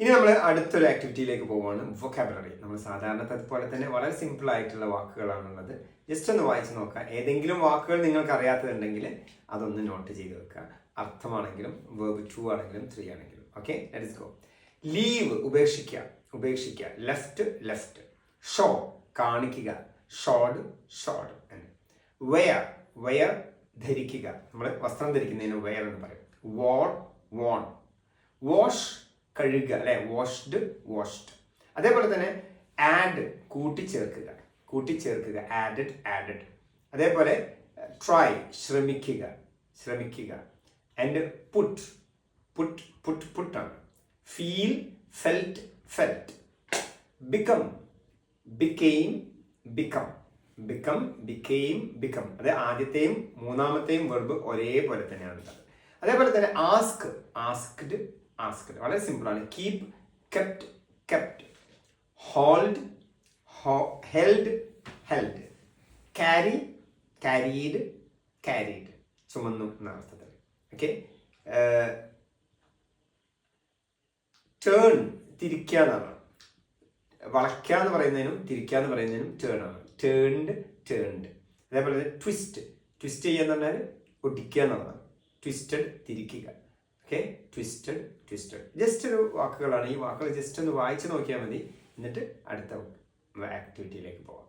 ഇനി നമ്മൾ അടുത്തൊരു ആക്ടിവിറ്റിയിലേക്ക് പോവുകയാണ് വൊക്കാബുലറി നമ്മൾ സാധാരണത്തെ പോലെ തന്നെ വളരെ സിമ്പിൾ ആയിട്ടുള്ള വാക്കുകളാണുള്ളത്. ജസ്റ്റ് ഒന്ന് വായിച്ച് നോക്കുക. ഏതെങ്കിലും വാക്കുകൾ നിങ്ങൾക്ക് അറിയാത്തതുണ്ടെങ്കിൽ അതൊന്ന് നോട്ട് ചെയ്ത് വെക്കുക. അർത്ഥമാണെങ്കിലും വേർബ് ടു ആണെങ്കിലും ത്രീ ആണെങ്കിലും. ഓക്കെ ലെറ്റ്സ് ഗോ ലീവ് ഉപേക്ഷിക്കുക. ഉപേക്ഷിക്കുക. ലെഫ്റ്റ് ലെഫ്റ്റ് ഷോ കാണിക്കുക. ഷോഡ് ഷോഡ് വെയർ വെയർ ധരിക്കുക. നമ്മൾ വസ്ത്രം ധരിക്കുന്നതിന് വെയർ എന്ന് പറയും. വോൺ വോൺ വാഷ് കഴുകുക അല്ലെ? വാഷ്ഡ് വാഷ്ഡ് അതേപോലെ തന്നെ ആഡ് കൂട്ടിച്ചേർക്കുക കൂട്ടിച്ചേർക്കുക ആഡഡ് ആഡഡ് അതേപോലെ ട്രൈ ശ്രമിക്കുക ശ്രമിക്കുക. ആൻഡ് പുട്ട് പുട്ട് പുട്ട് പുട്ടാണ് feel felt felt become became become become became become അത് ആദ്യത്തെയും മൂന്നാമത്തെയും വെർബ് ഒരേപോലെ തന്നെയാണ്. അതേപോലെ തന്നെ ആസ്ക് ആസ്ക്ഡ് ആസ്ക്ഡ് വളരെ സിമ്പിളാണ് keep kept kept hold held held carry carried carried ചുമന്നു എന്ന അർത്ഥത്തിൽ ഓക്കെ ടേൺ തിരിക്കുക എന്നാണ് വളയ്ക്കുക എന്ന് പറയുന്നതിനും തിരിക്കുക എന്ന് പറയുന്നതിനും ടേൺ ആണ്. ടേൺഡ് ടേൺഡ് അതേപോലെ തന്നെ ട്വിസ്റ്റ് ട്വിസ്റ്റ് ചെയ്യുക എന്ന് പറഞ്ഞാൽ ഒടിക്കുക എന്നുള്ളതാണ്. ട്വിസ്റ്റഡ് തിരിക്കുക. ഓക്കെ ട്വിസ്റ്റഡ് ട്വിസ്റ്റഡ് ജസ്റ്റ് ഒരു വാക്കുകളാണ്. ഈ വാക്കുകൾ ജസ്റ്റ് ഒന്ന് വായിച്ച് നോക്കിയാൽ മതി. എന്നിട്ട് അടുത്ത ആക്ടിവിറ്റിയിലേക്ക് പോവാം.